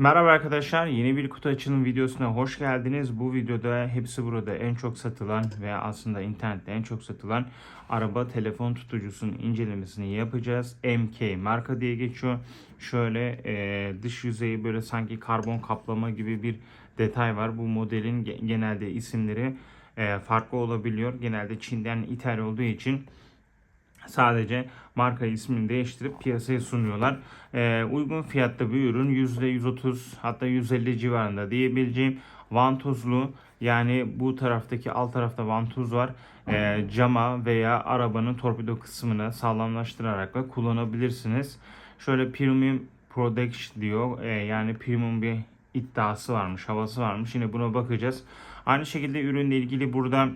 Merhaba arkadaşlar, yeni bir kutu açılım videosuna hoş geldiniz. Bu videoda hepsi burada en çok satılan veya aslında internette en çok satılan araba telefon tutucusunun incelemesini yapacağız. MK marka diye geçiyor. Şöyle e, dış yüzeyi böyle sanki karbon kaplama gibi bir detay var. Bu modelin ge- genelde isimleri e, farklı olabiliyor. Genelde Çin'den ithal olduğu için Sadece marka ismini değiştirip piyasaya sunuyorlar. Ee, uygun fiyatta bir ürün %130 hatta 150 civarında diyebileceğim vantuzlu yani bu taraftaki alt tarafta vantuz var. Ee, cama veya arabanın torpido kısmını sağlamlaştırarak da kullanabilirsiniz. Şöyle premium product diyor. Ee, yani premium bir iddiası varmış, havası varmış. Yine buna bakacağız. Aynı şekilde ürünle ilgili burada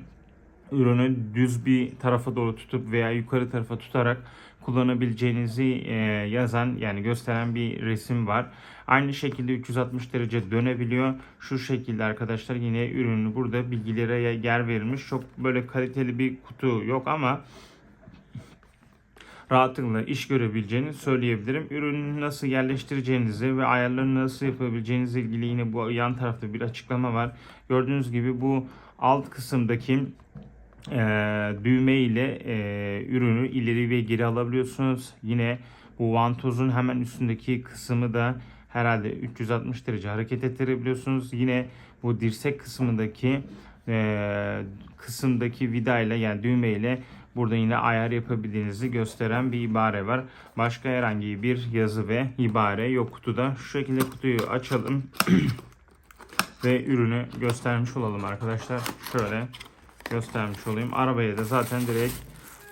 ürünü düz bir tarafa doğru tutup veya yukarı tarafa tutarak kullanabileceğinizi e, yazan yani gösteren bir resim var. Aynı şekilde 360 derece dönebiliyor. Şu şekilde arkadaşlar yine ürünü burada bilgilere yer verilmiş. Çok böyle kaliteli bir kutu yok ama rahatlıkla iş görebileceğini söyleyebilirim. Ürünü nasıl yerleştireceğinizi ve ayarlarını nasıl yapabileceğinizle ilgili yine bu yan tarafta bir açıklama var. Gördüğünüz gibi bu alt kısımdaki e, düğme ile e, ürünü ileri ve geri alabiliyorsunuz. Yine bu vantuzun hemen üstündeki kısmı da herhalde 360 derece hareket ettirebiliyorsunuz. Yine bu dirsek kısmındaki e, kısımdaki vida ile yani düğme ile burada yine ayar yapabildiğinizi gösteren bir ibare var. Başka herhangi bir yazı ve ibare yok kutuda. Şu şekilde kutuyu açalım ve ürünü göstermiş olalım arkadaşlar. Şöyle göstermiş olayım. Arabaya da zaten direkt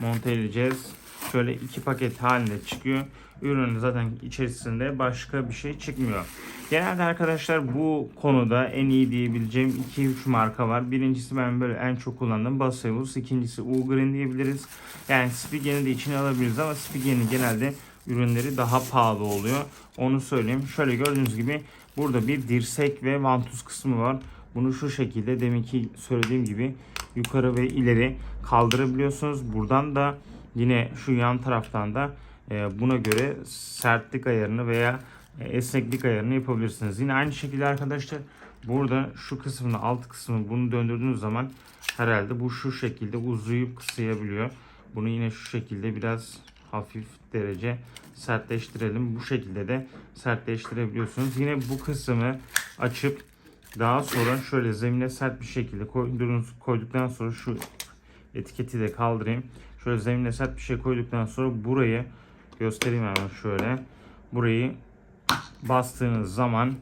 monte edeceğiz. Şöyle iki paket halinde çıkıyor. Ürünün zaten içerisinde başka bir şey çıkmıyor. Genelde arkadaşlar bu konuda en iyi diyebileceğim 2-3 marka var. Birincisi ben böyle en çok kullandığım Baseus. İkincisi Ugreen diyebiliriz. Yani Spigen'i de içine alabiliriz ama Spigen'in genelde ürünleri daha pahalı oluyor. Onu söyleyeyim. Şöyle gördüğünüz gibi burada bir dirsek ve vantuz kısmı var. Bunu şu şekilde deminki söylediğim gibi yukarı ve ileri kaldırabiliyorsunuz. Buradan da yine şu yan taraftan da e, buna göre sertlik ayarını veya e, esneklik ayarını yapabilirsiniz. Yine aynı şekilde arkadaşlar burada şu kısmını alt kısmını bunu döndürdüğünüz zaman herhalde bu şu şekilde uzayıp kısayabiliyor. Bunu yine şu şekilde biraz hafif derece sertleştirelim. Bu şekilde de sertleştirebiliyorsunuz. Yine bu kısmı açıp daha sonra şöyle zemine sert bir şekilde koyduğunuz, koyduktan sonra şu etiketi de kaldırayım. Şöyle zemine sert bir şey koyduktan sonra burayı göstereyim hemen şöyle. Burayı bastığınız zaman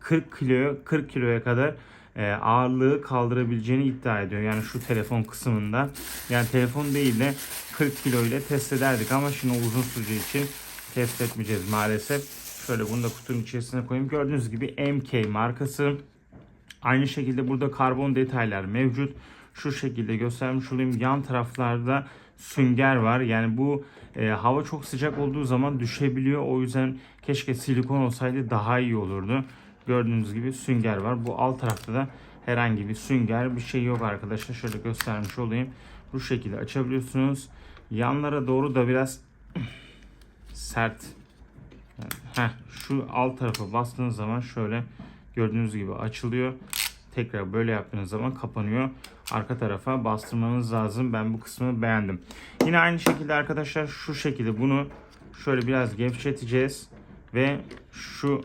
40 kilo 40 kiloya kadar e, ağırlığı kaldırabileceğini iddia ediyor. Yani şu telefon kısmında. Yani telefon değil de 40 kilo ile test ederdik ama şimdi uzun süreceği için test etmeyeceğiz maalesef. Şöyle bunu da kutunun içerisine koyayım. Gördüğünüz gibi MK markası. Aynı şekilde burada karbon detaylar mevcut. Şu şekilde göstermiş olayım. Yan taraflarda sünger var. Yani bu e, hava çok sıcak olduğu zaman düşebiliyor. O yüzden keşke silikon olsaydı daha iyi olurdu. Gördüğünüz gibi sünger var. Bu alt tarafta da herhangi bir sünger bir şey yok arkadaşlar. Şöyle göstermiş olayım. Bu şekilde açabiliyorsunuz. Yanlara doğru da biraz sert. Heh, şu alt tarafa bastığınız zaman şöyle gördüğünüz gibi açılıyor. Tekrar böyle yaptığınız zaman kapanıyor. Arka tarafa bastırmanız lazım. Ben bu kısmı beğendim. Yine aynı şekilde arkadaşlar şu şekilde bunu şöyle biraz gevşeteceğiz. Ve şu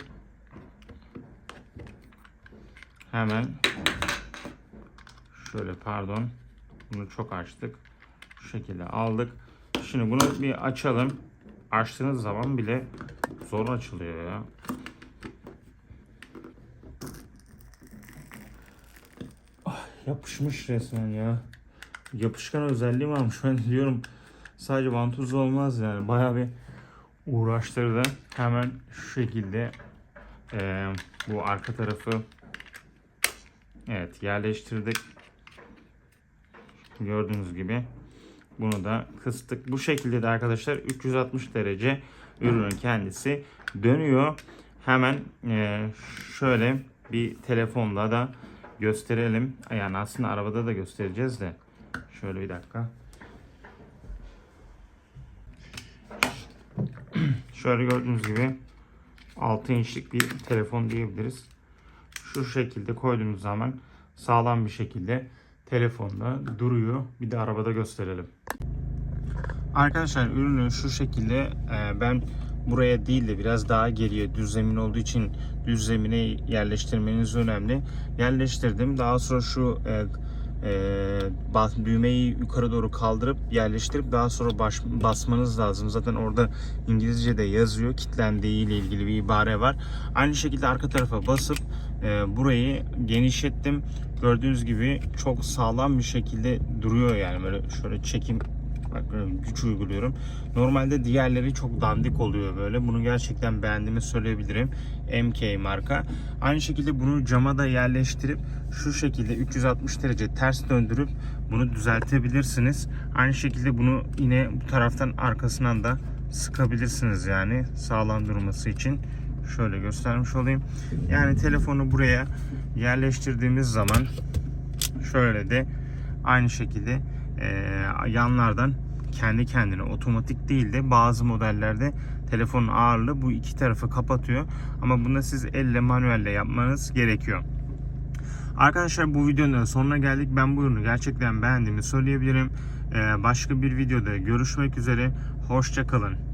hemen şöyle pardon bunu çok açtık. Şu şekilde aldık. Şimdi bunu bir açalım. Açtığınız zaman bile zor açılıyor ya. Yapışmış resmen ya. Yapışkan özelliği varmış. Ben diyorum sadece vantuz olmaz yani. Bayağı bir uğraştırdı. Hemen şu şekilde e, bu arka tarafı evet yerleştirdik. Gördüğünüz gibi bunu da kıstık. Bu şekilde de arkadaşlar 360 derece ürünün kendisi dönüyor. Hemen e, şöyle bir telefonla da gösterelim. Yani aslında arabada da göstereceğiz de. Şöyle bir dakika. Şöyle gördüğünüz gibi 6 inçlik bir telefon diyebiliriz. Şu şekilde koyduğunuz zaman sağlam bir şekilde telefonda duruyor. Bir de arabada gösterelim. Arkadaşlar ürünü şu şekilde e, ben buraya değil de biraz daha geriye düz zemin olduğu için düz zemine yerleştirmeniz önemli. Yerleştirdim. Daha sonra şu e, e, düğmeyi yukarı doğru kaldırıp yerleştirip daha sonra baş, basmanız lazım. Zaten orada İngilizce'de yazıyor. Kitlendiği ile ilgili bir ibare var. Aynı şekilde arka tarafa basıp e, burayı genişlettim. Gördüğünüz gibi çok sağlam bir şekilde duruyor yani böyle şöyle çekim güç uyguluyorum. Normalde diğerleri çok dandik oluyor böyle. Bunu gerçekten beğendiğimi söyleyebilirim. MK marka. Aynı şekilde bunu cama da yerleştirip şu şekilde 360 derece ters döndürüp bunu düzeltebilirsiniz. Aynı şekilde bunu yine bu taraftan arkasından da sıkabilirsiniz yani sağlam durması için. Şöyle göstermiş olayım. Yani telefonu buraya yerleştirdiğimiz zaman şöyle de aynı şekilde yanlardan kendi kendine otomatik değil de bazı modellerde telefonun ağırlığı bu iki tarafı kapatıyor. Ama bunda siz elle manuelle yapmanız gerekiyor. Arkadaşlar bu videonun sonuna geldik. Ben bu ürünü gerçekten beğendiğimi söyleyebilirim. Ee, başka bir videoda görüşmek üzere. Hoşça kalın.